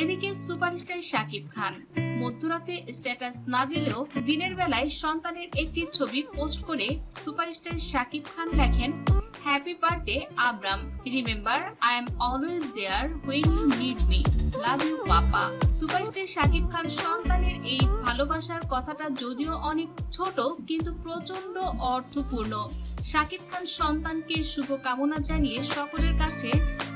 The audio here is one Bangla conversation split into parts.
এদিকে সুপারস্টার শাকিব খান, মধ্যরাতে স্ট্যাটাস না দিলেও দিনের বেলায় সন্তানের একটি ছবি পোস্ট করে সুপারস্টার শাকিব খান লেখেন happy birthday Abram remember I am always there when you need me love you papa superstar Shakib Khan সন্তানের এই ভালোবাসার কথাটা যদিও অনেক ছোট, কিন্তু প্রচণ্ড অর্থপূর্ণ। শাকিব খান সন্তানকে শুভকামনা জানিয়ে সকলের কাছে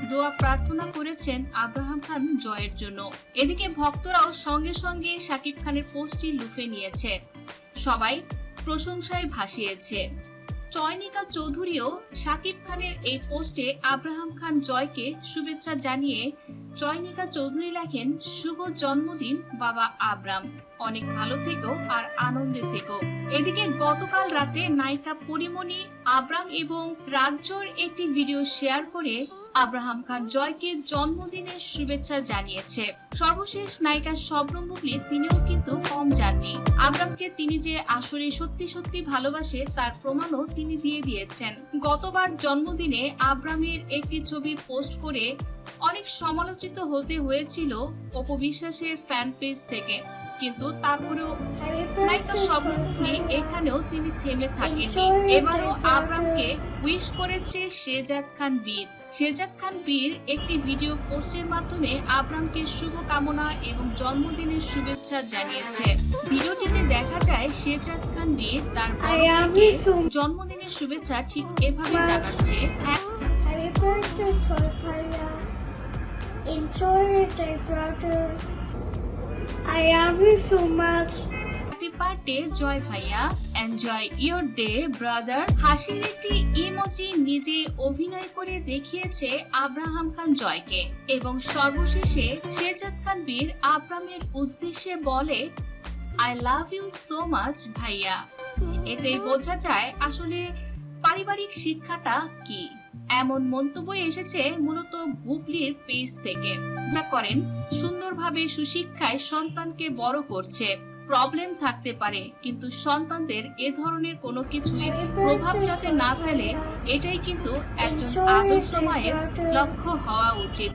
দোয়া প্রার্থনা করেছেন আব্রাহাম খান জয়ের জন্য। এদিকে ভক্তরাও সঙ্গে সঙ্গে শাকিব খানের পোস্টটি লুফে নিয়েছে। সবাই প্রশংসায় ভাসিয়েছে। চয়নিকা চৌধুরীও শাকিব খানের এই পোস্টে আব্রাহাম খান জয়কে শুভেচ্ছা জানিয়ে চয়নিকা চৌধুরী লেখেন, শুভ জন্মদিন, বাবা আব্রাম অনেক ভালো থেকো আর আনন্দে থেকো। এদিকে গতকাল রাতে নায়িকা পরিমণি, আব্রাম এবং রাজ্যর একটি ভিডিও শেয়ার করে আব্রাহাম খান জয়কে জন্মদিনের শুভেচ্ছা জানিয়েছে। সর্বশেষ নায়িকা শবনম বুবলি তিনিও কিন্তু কম যাননি। আব্রামকে তিনি যে আসলে সত্যি সত্যি ভালোবাসে, তার প্রমাণও তিনি দিয়ে দিয়েছেন। গতবার জন্মদিনে আব্রামের একটি ছবি পোস্ট করে অনেক সমালোচিত হতে হয়েছিল অপবিশ্বাসের ফ্যান পেজ থেকে। কিন্তু তারপরেও নায়িকা শবনম এখানেও তিনি থেমে থাকেননি এবারও আব্রামকে উইশ করেছে শেজাদ খান বীর শেজাদ খান বীর একটি ভিডিও পোস্টের মাধ্যমে আব্রামকে শুভকামনা এবং জন্মদিনের শুভেচ্ছা জানিয়েছে ভিডিওটিতে দেখা যায় শেজাদ খান বীর তার. জন্মদিনের শুভেচ্ছা ঠিক এভাবে জানাচ্ছে. Enjoy your day, brother. I love you so much. Happy birthday Joy ভাইয়া এনজয় ইওর ডে ব্রাদার হাসির একটি ইমোজি নিজে অভিনয় করে দেখিয়েছে আব্রাহাম খান জয়কে। এবং সর্বশেষে শেজাদ খান বীর আব্রামের উদ্দেশ্যে বলে I love you so much ভাইয়া। এতেই বোঝা যায় আসলে পারিবারিক শিক্ষাটা কি? এমন মন্তব্য এসেছে মূলত বুবলির পেজ থেকে। করেন, সুন্দরভাবে সুশিক্ষায় সন্তানকে বড় করছে। প্রবলেম থাকতে পারে, কিন্তু সন্তানদের এ ধরনের কোনো কিছুই প্রভাব যাতে না ফেলে, এটাই কিন্তু একজন আদর্শ মায়ের লক্ষ্য হওয়া উচিত।